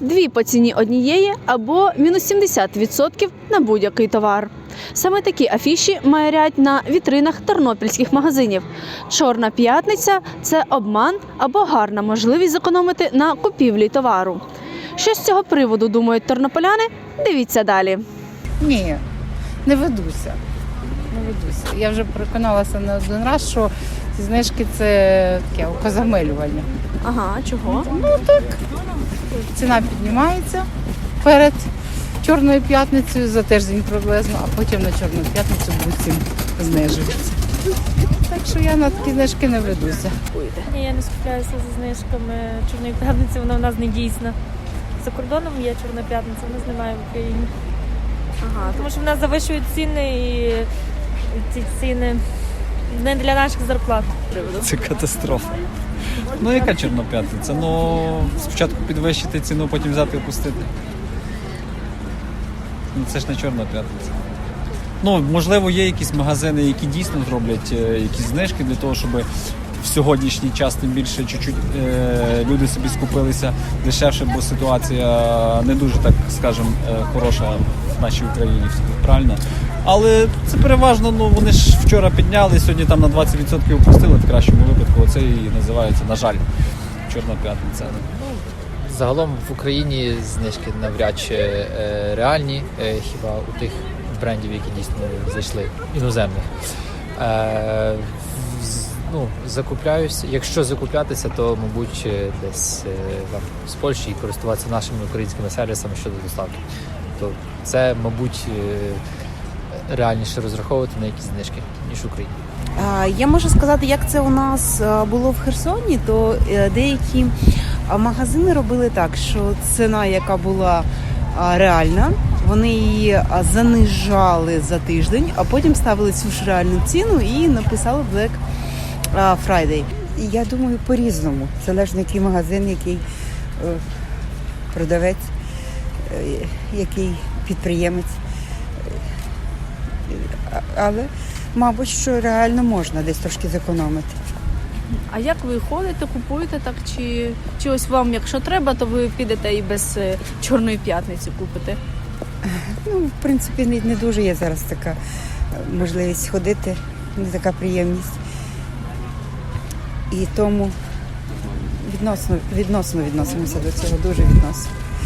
дві по ціні однієї або мінус 70% на будь-який товар. Саме такі афіші маярять на вітринах тернопільських магазинів. Чорна п'ятниця це обман або гарна можливість зекономити на купівлі товару. Що з цього приводу думають тернополяни? Дивіться далі. Ні, не ведуся. Не ведуся. Я вже переконалася не один раз, що знижки це таке окозамилювання. Ага, чого? Ну так, ціна піднімається перед Чорною п'ятницею за тиждень приблизно, а потім на Чорну п'ятницю будуть знижуватися. Так що я на такі знижки не ведуся. Ні, я не скупляюся за знижками Чорної п'ятниці, вона в нас не дійсна. За кордоном є Чорна п'ятниця, в нас немає в Україні. Ага, Тому що в нас завищують ціни і ці ціни не для наших зарплат. Це катастрофа. Ну яка чорна п'ятниця? Ну спочатку підвищити ціну, потім взяти і опустити. Ну це ж не чорна п'ятниця. Ну, можливо, є якісь магазини, які дійсно зроблять е, якісь знижки для того, щоб в сьогоднішній час тим більше чуть-чуть е, люди собі скупилися дешевше, бо ситуація не дуже, так скажемо, е, хороша в нашій Україні, правильно? Але це переважно, ну вони ж вчора підняли, сьогодні там на 20% опустили в кращому випадку. Оце і називається, на жаль, Чорна п'ятниця. Загалом в Україні знижки навряд чи е, реальні, е, хіба у тих брендів, які дійсно зайшли іноземних. Е, ну, закупляюся. Якщо закуплятися, то мабуть е, десь е, там, з Польщі і користуватися нашими українськими сервісами щодо доставки. То це, мабуть, е, реальніше розраховувати на якісь знижки, ніж в Україні. Я можу сказати, як це у нас було в Херсоні, то е, деякі магазини робили так, що ціна, яка була реальна, вони її занижали за тиждень, а потім ставили цю ж реальну ціну і написали Black Friday. Я думаю, по-різному. Залежно який магазин, який е, продавець, е, який підприємець. Але, мабуть, що реально можна десь трошки зекономити. А як ви ходите, купуєте так? Чи, чи ось вам, якщо треба, то ви підете і без е, чорної п'ятниці купите? Ну, в принципі, не, не дуже є зараз така е, можливість ходити, не така приємність. І тому відносно, відносно відносимося до цього, дуже відносно.